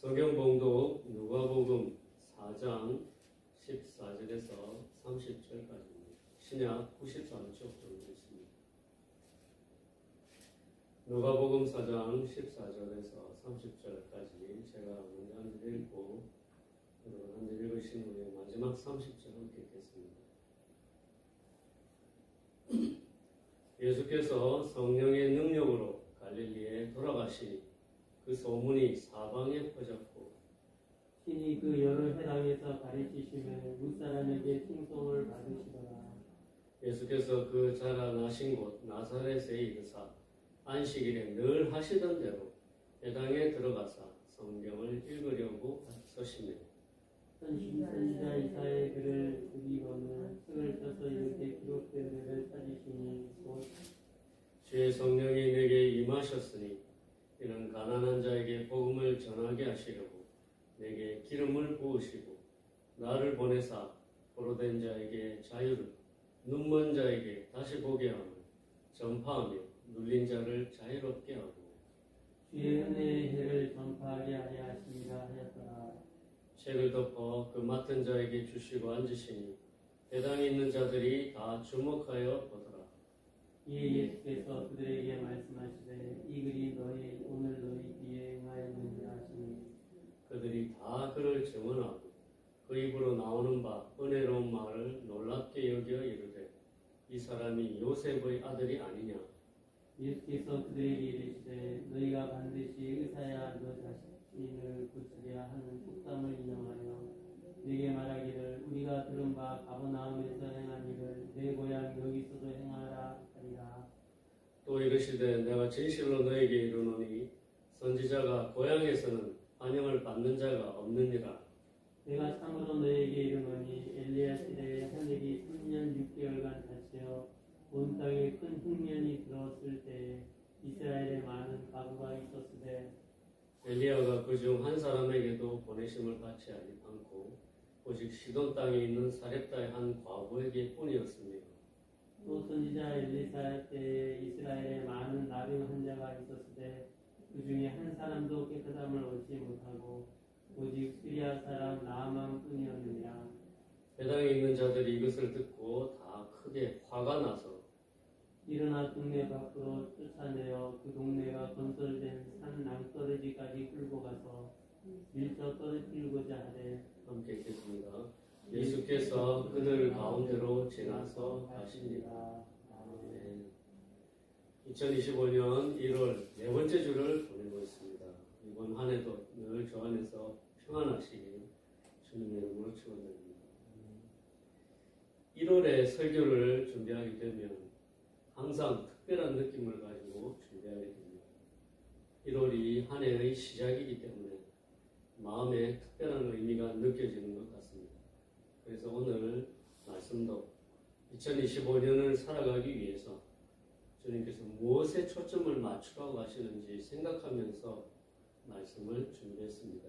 성경 봉독 누가복음 4장 14절에서 30절까지입니다. 신약 93쪽 정도 있습니다. 누가복음 4장 14절에서 30절까지 제가 절 읽고 여러분 한절 읽으신 후에 마지막 30절 함께 읽겠습니다. 예수께서 성령의 능력으로 갈릴리에 돌아가시니 그 소문이 사방에 퍼졌고 신이 그 여러 회당에서 가르치심에 무사람에게 칭송을 받으시더라. 예수께서 그 자라나신 곳 나사렛에 이르사 안식일에 늘 하시던 대로 회당에 들어가사 성경을 읽으려고 서시며 선지 선지자 이사의 글을 드리고는 책을 펴서 이렇게 기록된 데를 찾으시니 곧 주의 성령이 내게 임하셨으니 이는 가난한 자에게 복음을 전하게 하시려고 내게 기름을 부으시고 보내사 포로된 자에게 자유를 눈먼 자에게 다시 보게 하며 전파하며 눌린 자를 자유롭게 하고 주의 은혜의 해를 전파하게 하려 하시리라 하였더라. 책을 덮어 그 맡은 자에게 주시고 앉으시니 회당에 있는 자들이 다 주목하여 보더라. 이에 예수께서 그들에게 말씀하시되 이 글이 너희 오늘 너희 귀에 응하였느니라 하시니 그들이 다 그를 증언하고 그 입으로 나오는 바 은혜로운 말을 놀랍게 여겨 이르되 이 사람이 요셉의 아들이 아니냐? 예수께서 그들에게 이르시되 너희가 반드시 의사야 너 자신을 고치려 하는 속담을 인용하여 네게 말하기를 우리가 들은 바 가버나움에서 행한 일을 내 고향 여기서도 행하라 하리라. 또 이르시되 내가 진실로 너에게 이르노니 선지자가 고향에서는 환영을 받는 자가 없느니라 내가 참으로 너에게 이르노니 엘리야 시대에 하늘이 3년 6개월간 닫혀 온 땅에 큰 흉년이 들었을 때에 이스라엘에 많은 가구가 있었으되 엘리야가 그중 한 사람에게도 보내심을 받지 않고 오직 시돈 땅에 있는 사렙다의 한 과부에게 뿐이었으며 또 선지자 엘리사 때에 이스라엘에 많은 나병 환자가 있었으되 그 중에 한 사람도 깨끗함을 얻지 못하고 오직 시리아 사람 나아만 뿐이었느니라 회당에 있는 자들이 이것을 듣고 다 크게 화가 나서 일어나 동네 밖으로 쫓아내어 그 동네가 건설된 산 낭떠러지까지 끌고 가서 밀쳐 떨어뜨리고자 하되 함께 읽겠습니다. 예수께서 그들 가운데로 지나서 가십니다. 아멘. 2025년 1월 네 번째 주를 보내고 있습니다. 이번 한 해도 늘 저 안에서 평안하시길 주님의 이름으로 축원드립니다. 1월에 설교를 준비하게 되면 항상 특별한 느낌을 가지고 준비하게 됩니다. 1월이 한 해의 시작이기 때문에 마음에 특별한 의미가 느껴지는 것 같습니다. 그래서 오늘 말씀도 2025년을 살아가기 위해서 주님께서 무엇에 초점을 맞추라고 하시는지 생각하면서 말씀을 준비했습니다.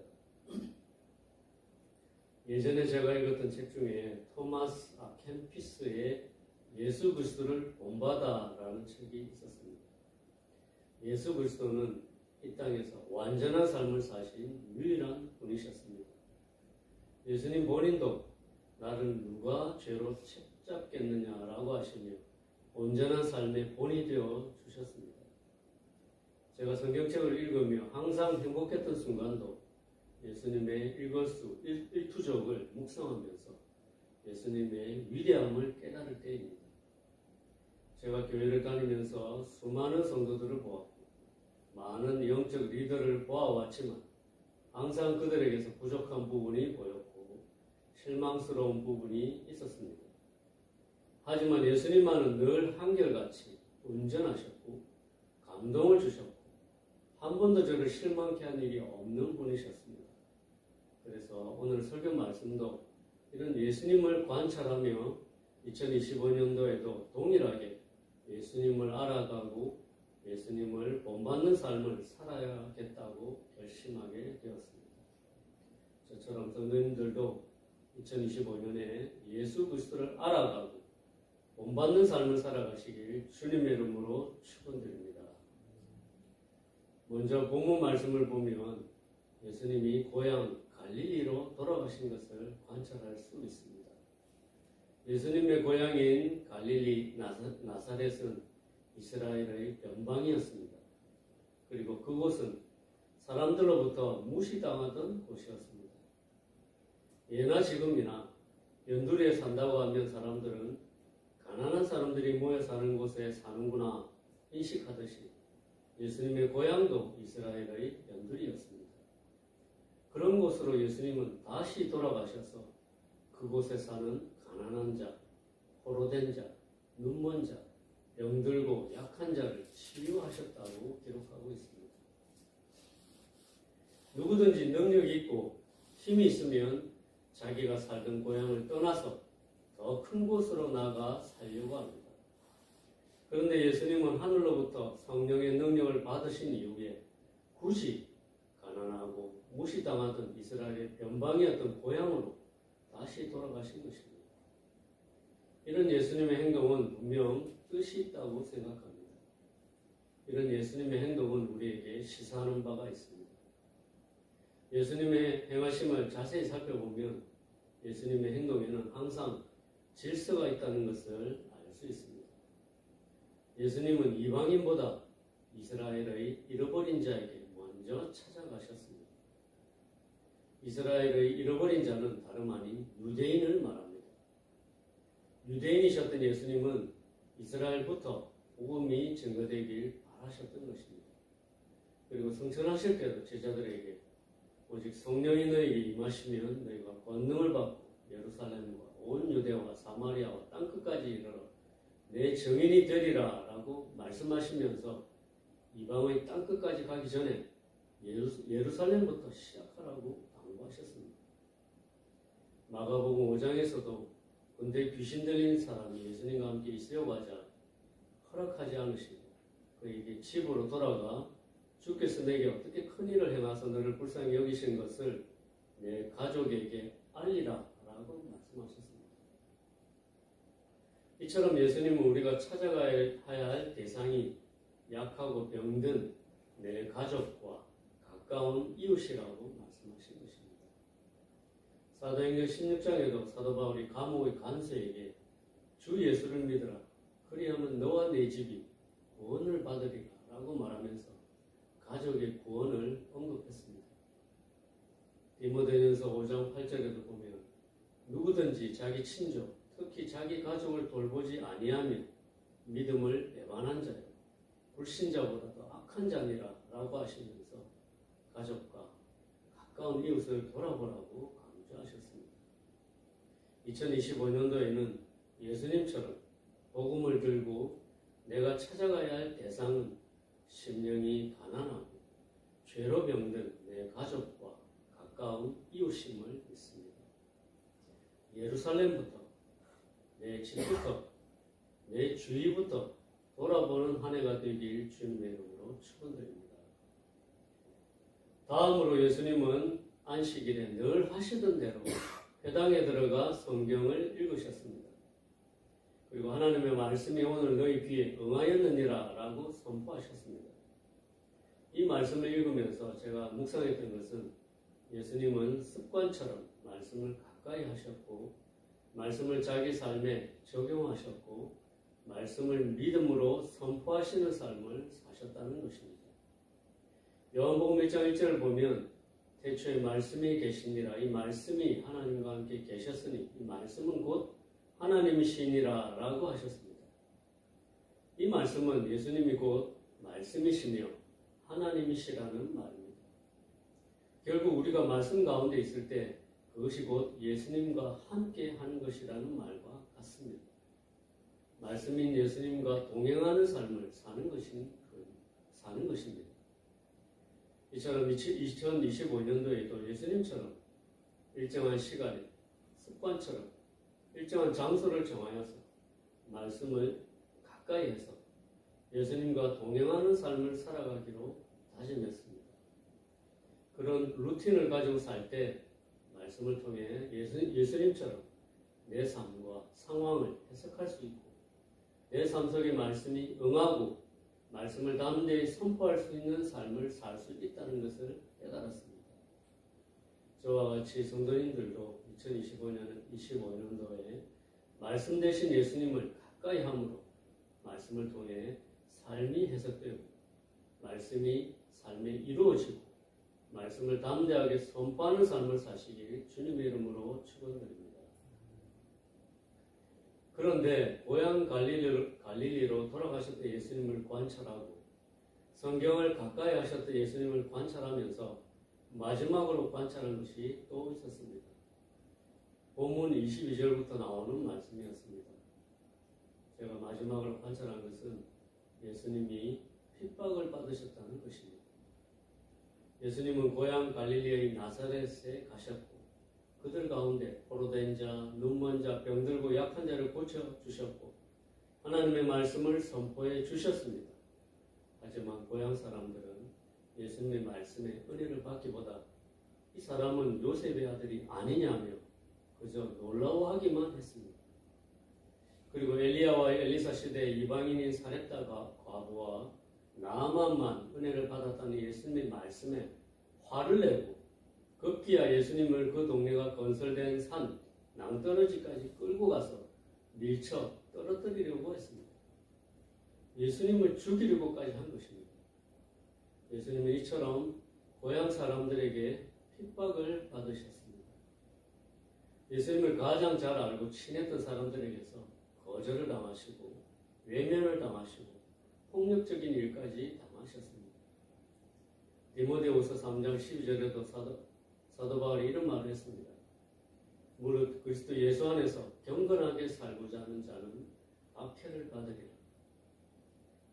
예전에 제가 읽었던 책 중에 토마스 아 캠피스의 예수 그리스도를 본받아라는 책이 있었습니다. 예수 그리스도는 이 땅에서 완전한 삶을 사신 유일한 분이셨습니다. 예수님 본인도 나를 누가 죄로 책잡겠느냐라고 하시며 온전한 삶의 본이 되어 주셨습니다. 제가 성경책을 읽으며 항상 행복했던 순간도 예수님의 일거수 일- 일투족을 묵상하면서 예수님의 위대함을 깨달을 때입니다. 제가 교회를 다니면서 수많은 성도들을 보았고 많은 영적 리더를 보아왔지만 항상 그들에게서 부족한 부분이 보였고 실망스러운 부분이 있었습니다. 하지만 예수님만은 늘 한결같이 온전하셨고 감동을 주셨고 한 번도 저를 실망케 한 일이 없는 분이셨습니다. 그래서 오늘 설교 말씀도 이런 예수님을 관찰하며 2025년도에도 동일하게 예수님을 알아가고 예수님을 본받는 삶을 살아야겠다고 결심하게 되었습니다. 저처럼 성도님들도 2025년에 예수 그리스도를 알아가고 본받는 삶을 살아가시길 주님의 이름으로 축원드립니다. 먼저 본문 말씀을 보면 예수님이 고향 갈릴리로 돌아가신 것을 관찰할 수 있습니다. 예수님의 고향인 갈릴리 나사, 나사렛은 이스라엘의 변방이었습니다. 그리고 그곳은 사람들로부터 무시당하던 곳이었습니다. 예나 지금이나 연두리에 산다고 하면 사람들은 가난한 사람들이 모여 사는 곳에 사는구나 인식하듯이 예수님의 고향도 이스라엘의 연두리였습니다. 그런 곳으로 예수님은 다시 돌아가셔서 그곳에 사는 가난한 자, 포로된 자, 눈먼 자, 병들고 약한 자를 치유하셨다고 기록하고 있습니다. 누구든지 능력이 있고 힘이 있으면 자기가 살던 고향을 떠나서 더 큰 곳으로 나가 살려고 합니다. 그런데 예수님은 하늘로부터 성령의 능력을 받으신 이후에 굳이 무시당하던 이스라엘의 변방이었던 고향으로 다시 돌아가신 것입니다. 이런 예수님의 행동은 분명 뜻이 있다고 생각합니다. 이런 예수님의 행동은 우리에게 시사하는 바가 있습니다. 예수님의 행하심을 자세히 살펴보면 예수님의 행동에는 항상 질서가 있다는 것을 알 수 있습니다. 예수님은 이방인보다 이스라엘의 잃어버린 자에게 먼저 찾아가셨습니다. 이스라엘의 잃어버린 자는 다름 아닌 유대인을 말합니다. 유대인이셨던 예수님은 이스라엘부터 복음이 증거되길 바라셨던 것입니다. 그리고 성천하실 때도 제자들에게 오직 성령이 너에게 임하시면 너희가 권능을 받고 예루살렘과 온 유대와 사마리아와 땅끝까지 이르러 내 증인이 되리라 라고 말씀하시면서 이방의 땅끝까지 가기 전에 예루, 예루살렘부터 시작하라고. 마가복음 5장에서도 근데 귀신 들린 사람이 예수님과 함께 하자 허락하지 않으시고 그에게 집으로 돌아가 주께서 내게 어떻게 큰 일을 행하서 너를 불쌍히 여기신 것을 내 가족에게 알리라 라고 말씀하셨습니다. 이처럼 예수님은 우리가 찾아가야 할 대상이 약하고 병든 내 가족과 가까운 이웃이라고. 사도행전 16장에도 사도 바울이 감옥의 간수에게 주 예수를 믿으라 그리하면 너와 내 집이 구원을 받으리라 라고 말하면서 가족의 구원을 언급했습니다. 디모데전서 5장 8절에도 보면 누구든지 자기 친족, 특히 자기 가족을 돌보지 아니하면 믿음을 배반한 자요 불신자보다도 악한 자니라 라고 하시면서 가족과 가까운 이웃을 돌아보라고 강조하셨습니다. 2025년도에는 예수님처럼 복음을 들고 내가 찾아가야 할 대상은 심령이 가난하고 죄로 병든 내 가족과 가까운 이웃임을 믿습니다. 예루살렘부터 내 집부터 내 주위부터 돌아보는 한 해가 되길 주님의 이름으로 축원드립니다. 다음으로 예수님은 안식일에 늘 하시던 대로 회당에 들어가 성경을 읽으셨습니다. 그리고 하나님의 말씀이 오늘 너희 귀에 응하였느니라 라고 선포하셨습니다. 이 말씀을 읽으면서 제가 묵상했던 것은 예수님은 습관처럼 말씀을 가까이 하셨고 말씀을 자기 삶에 적용하셨고 말씀을 믿음으로 선포하시는 삶을 사셨다는 것입니다. 요한복음 1장 1절을 보면 태초에 말씀이 계시니라 이 말씀이 하나님과 함께 계셨으니 이 말씀은 곧 하나님이시니라 라고 하셨습니다. 이 말씀은 예수님이 곧 말씀이시며 하나님이시라는 말입니다. 결국 우리가 말씀 가운데 있을 때 그것이 곧 예수님과 함께 하는 것이라는 말과 같습니다. 말씀인 예수님과 동행하는 삶을 사는 것인 사는 것입니다. 이처럼 2025년도에도 예수님처럼 일정한 시간에 습관처럼 일정한 장소를 정하여서 말씀을 가까이 해서 예수님과 동행하는 삶을 살아가기로 다짐했습니다. 그런 루틴을 가지고 살 때 말씀을 통해 예수, 예수님처럼 내 삶과 상황을 해석할 수 있고 내 삶 속의 말씀이 응하고 말씀을 담대히 선포할 수 있는 삶을 살 수 있다는 것을 깨달았습니다. 저와 같이 성도님들도 2025년 25년도에 말씀 대신 예수님을 가까이 함으로 말씀을 통해 삶이 해석되고 말씀이 삶에 이루어지고 말씀을 담대하게 선포하는 삶을 사시길 주님의 이름으로 축원드립니다. 그런데 고향 갈릴리로, 갈릴리로 돌아가셨던 예수님을 관찰하고 성경을 가까이 하셨던 예수님을 관찰하면서 마지막으로 관찰한 것이 또 있었습니다. 본문 22절부터 나오는 말씀이었습니다. 제가 마지막으로 관찰한 것은 예수님이 핍박을 받으셨다는 것입니다. 예수님은 고향 갈릴리의 나사렛에 가셨고 그들 가운데 포로된 자, 눈먼 자, 병들고 약한 자를 고쳐 주셨고 하나님의 말씀을 선포해 주셨습니다. 하지만 고향 사람들은 예수님의 말씀에 은혜를 받기보다 이 사람은 요셉의 아들이 아니냐며 그저 놀라워하기만 했습니다. 그리고 엘리야와 엘리사 시대의 이방인인 사렙다가 과부와 나만만 은혜를 받았다는 예수님의 말씀에 화를 내고 급기야 예수님을 그 동네가 건설된 산 낭떠러지까지 끌고 가서 밀쳐 떨어뜨리려고 했습니다. 예수님을 죽이려고까지 한 것입니다. 예수님은 이처럼 고향 사람들에게 핍박을 받으셨습니다. 예수님을 가장 잘 알고 친했던 사람들에게서 거절을 당하시고 외면을 당하시고 폭력적인 일까지 당하셨습니다. 디모데후서 3장 12절에도 사도, 사도 바울이 이런 말을 했습니다. 무릇 그리스도 예수 안에서 경건하게 살고자 하는 자는 박해를 받으리라.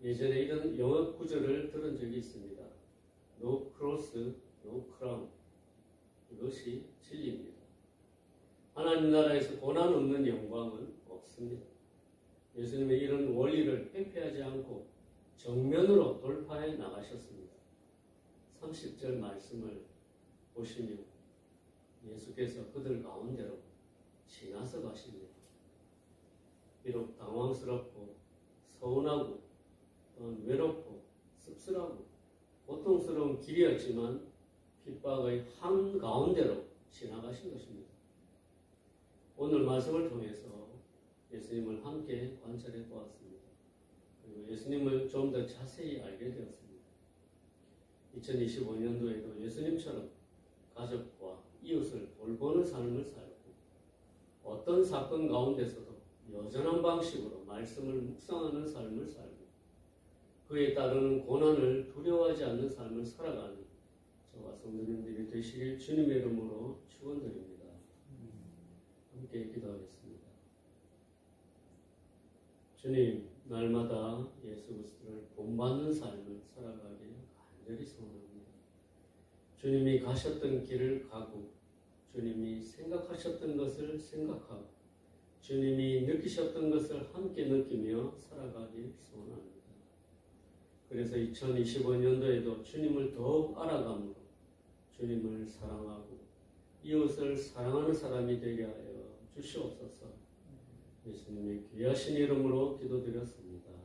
예전에 이런 영어 구절을 들은 적이 있습니다. No cross, no crown. 이것이 진리입니다. 하나님 나라에서 고난 없는 영광은 없습니다. 예수님의 이런 원리를 회피하지 않고 정면으로 돌파해 나가셨습니다. 30절 말씀을 보시면 예수께서 그들 가운데로 지나서 가십니다. 비록 당황스럽고 서운하고 또는 외롭고 씁쓸하고 고통스러운 길이었지만 핍박의 한 가운데로 지나가신 것입니다. 오늘 말씀을 통해서 예수님을 함께 관찰해 보았습니다. 그리고 예수님을 좀 더 자세히 알게 되었습니다. 2025년도에도 예수님처럼 가족과 이웃을 돌보는 삶을 살고 어떤 사건 가운데서도 여전한 방식으로 말씀을 묵상하는 삶을 살고 그에 따르는 고난을 두려워하지 않는 삶을 살아가는 저와 성도님들이 되시길 주님의 이름으로 축원드립니다. 함께 기도하겠습니다. 주님, 날마다 예수 그리스도를 본받는 삶을 살아가길 간절히 소원합니다. 주님이 가셨던 길을 가고 주님이 생각하셨던 것을 생각하고 주님이 느끼셨던 것을 함께 느끼며 살아가길 소원합니다. 그래서 2025년도에도 주님을 더욱 알아감으로 주님을 사랑하고 이웃을 사랑하는 사람이 되게 하여 주시옵소서. 예수님의 귀하신 이름으로 기도드렸습니다.